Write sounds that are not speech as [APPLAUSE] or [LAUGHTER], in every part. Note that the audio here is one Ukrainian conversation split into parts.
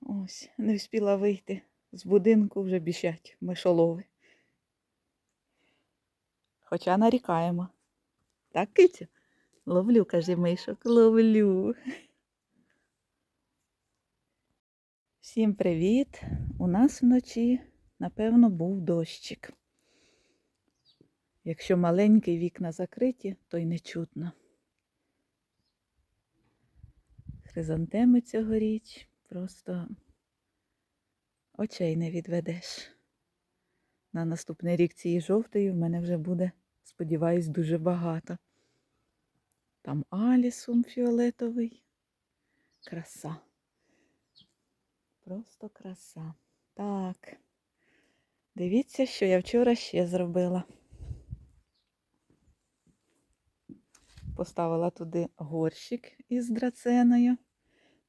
Ось, не встигла вийти з будинку, вже біжать мишолови. Хоча нарікаємо. Так, кицю? Ловлю, каже мишок, ловлю. Всім привіт! У нас вночі, напевно, був дощик. Якщо маленькі вікна закриті, то й не чутно. Хризантеми цьогоріч просто очей не відведеш. На наступний рік цієї жовтої в мене вже буде, сподіваюсь, дуже багато. Там алісум фіолетовий. Краса. Просто краса. Так. Дивіться, що я вчора ще зробила. Поставила туди горщик із драценою.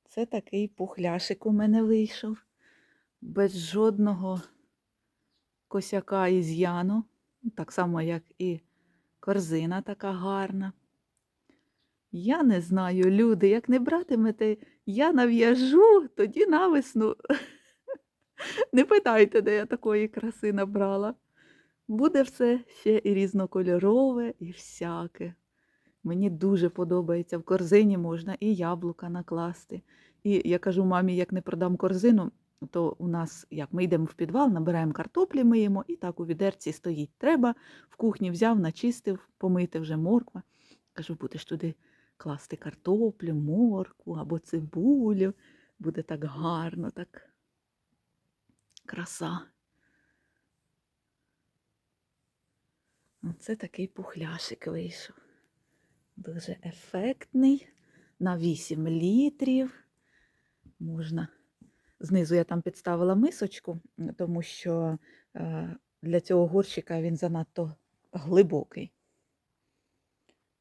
Це такий пухляшик у мене вийшов. Без жодного косяка із яну. Так само, як і корзина така гарна. Я не знаю, люди, як не братимете, я нав'яжу, тоді навесну. [LAUGHS] Не питайте, де я такої краси набрала. Буде все ще і різнокольорове, і всяке. Мені дуже подобається. В корзині можна і яблука накласти. І я кажу мамі, як не продам корзину, то у нас, як ми йдемо в підвал, набираємо картоплі, миємо, і так у відерці стоїть. Треба, в кухні взяв, начистив, помити вже морква. Кажу, будеш туди класти картоплю, моркву або цибулю. Буде так гарно, так краса. Оце такий пухляшик вийшов. Дуже ефектний. На 8 літрів. Можна. Знизу я там підставила мисочку, тому що е, для цього горщика він занадто глибокий.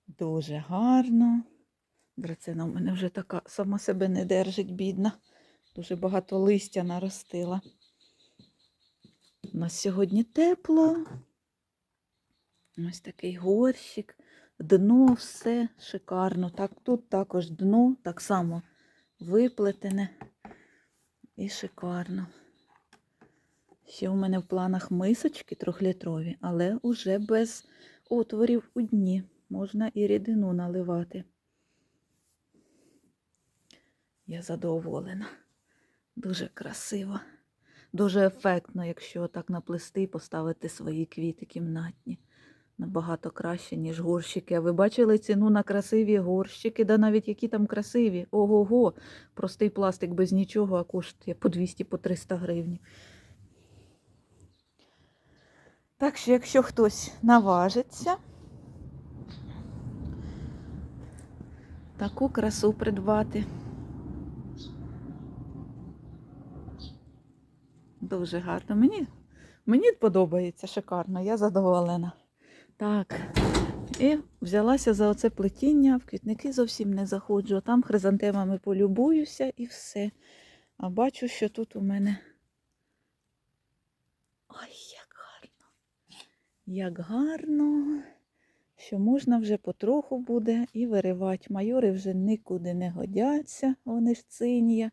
Дуже гарно. Драцина у мене вже така сама себе не держить, бідна. Дуже багато листя наростила. У нас сьогодні тепло. Ось такий горщик. Дно все шикарно. Так, тут також дно, так само виплетене і шикарно. Ще у мене в планах мисочки трьохлітрові, але уже без отворів у дні. Можна і рідину наливати. Я задоволена. Дуже красиво. Дуже ефектно, якщо так наплести і поставити свої квіти кімнатні. Набагато краще, ніж горщики. А ви бачили ціну на красиві горщики, да навіть які там красиві. Ого-го, простий пластик без нічого, а коштує по 200 по 300 гривень. Так що, якщо хтось наважиться, таку красу придбати. Дуже гарно. Мені, мені подобається шикарно, я задоволена. Так, і взялася за оце плетіння, в квітники зовсім не заходжу, а там хризантемами полюбуюся і все. А бачу, що тут у мене. Ой, як гарно! Як гарно, що можна вже потроху буде і виривати. Майори вже нікуди не годяться, вони ж цинія.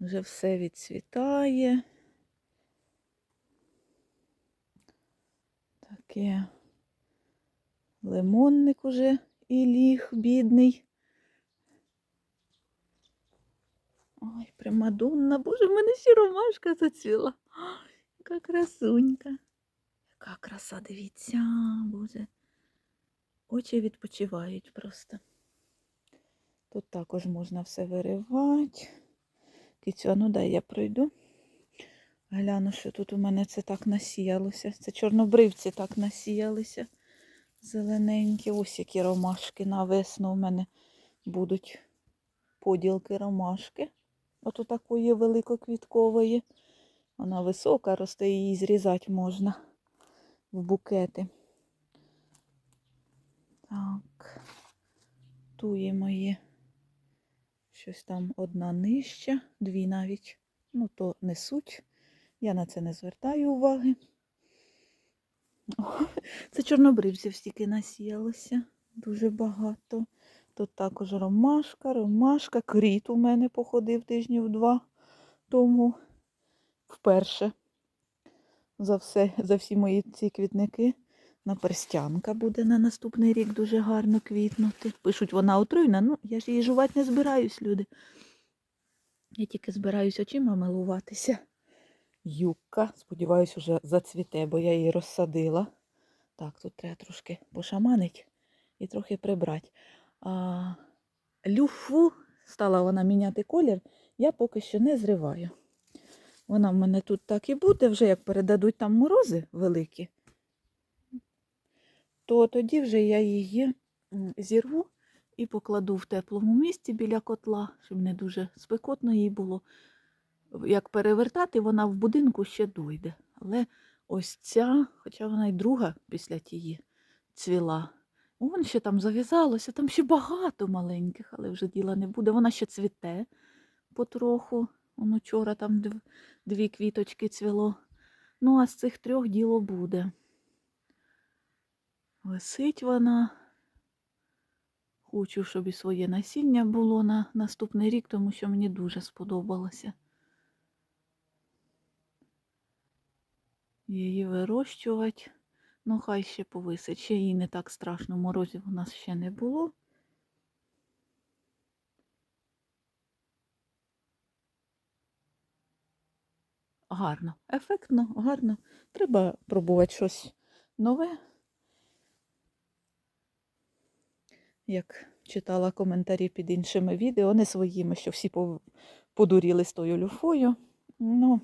Вже все відцвітає. Таке. Лимонник уже і ліг, бідний. Ой, примадонна, боже, в мене ще ромашка зацвіла. Яка красунька. Яка краса, дивіться, боже. Очі відпочивають просто. Тут також можна все виривати. Кицю, а ну дай я пройду. Гляну, що тут у мене це так насіялося. Це чорнобривці так насіялися. Зелененькі. Ось які ромашки на весну у мене будуть поділки ромашки. Ото такої великоквіткової. Вона висока, росте, її зрізати можна в букети. Так, туї мої. Щось там одна нижча, дві навіть. Ну, то несуть. Я на це не звертаю уваги. [LAUGHS] Це чорнобривців стільки насіялося. Дуже багато. Тут також ромашка, ромашка, кріт у мене походив тижнів два. Тому вперше за все, за всі мої ці квітники наперстянка буде на наступний рік дуже гарно квітнути. Пишуть, вона отруйна, ну я ж її жувати не збираюсь, люди. Я тільки збираюсь очима милуватися. Юбка, сподіваюсь, уже зацвіте, бо я її розсадила. Так, тут треба трошки пошаманить і трохи прибрати. А, люфу стала вона міняти колір, я поки що не зриваю. Вона в мене тут так і буде, вже як передадуть там морози великі, то тоді вже я її зірву і покладу в теплому місці біля котла, щоб не дуже спекотно їй було. Як перевертати, вона в будинку ще дойде. Але ось ця, хоча вона й друга після тієї цвіла. Вон ще там зав'язалося, там ще багато маленьких, але вже діла не буде. Вона ще цвіте потроху. Вон учора там дві квіточки цвіло. Ну, а з цих трьох діло буде. Висить вона. Хочу, щоб і своє насіння було на наступний рік, тому що мені дуже сподобалося. Її вирощувати. Ну, хай ще повисить. Ще їй не так страшно. Морозів у нас ще не було. Гарно, ефектно, гарно. Треба пробувати щось нове. Як читала коментарі під іншими відео, не своїми, що всі подуріли з тою люфою. Ну,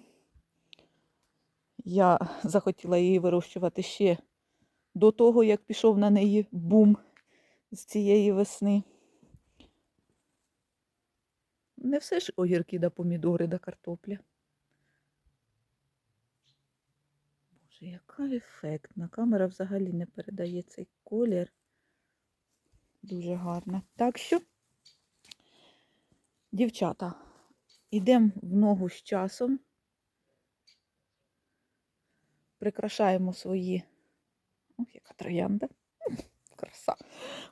я захотіла її вирощувати ще до того, як пішов на неї бум з цієї весни. Не все ж огірки да помідори да картопля. Боже, яка ефектна. Камера взагалі не передає цей колір. Дуже гарно. Так що, дівчата, йдемо в ногу з часом. Прикрашаємо свої. Ох, яка троянда. [LAUGHS] Краса.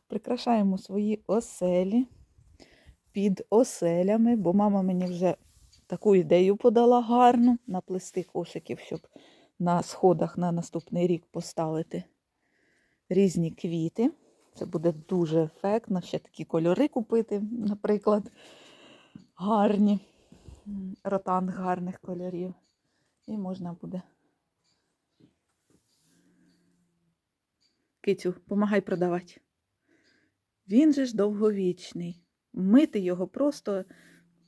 Прикрашаємо свої оселі під оселями, бо мама мені вже таку ідею подала гарну наплести кошиків, щоб на сходах на наступний рік поставити різні квіти. Це буде дуже ефектно. Ще такі кольори купити, наприклад, гарні. М, Ротанг гарних кольорів. І можна буде. Кицю, помагай продавати. Він же ж довговічний. Мити його просто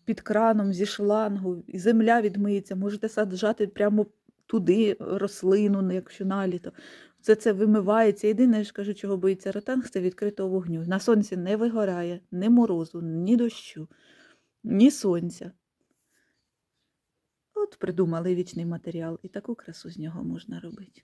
під краном зі шлангу, і земля відмиється. Можете саджати прямо туди рослину, ну, якщо наліто. Це це вимивається. Єдине, я ж кажу, чого боїться ротанг, це відкритого вогню. На сонці не вигорає ні морозу, ні дощу, ні сонця. От придумали вічний матеріал, і таку красу з нього можна робити.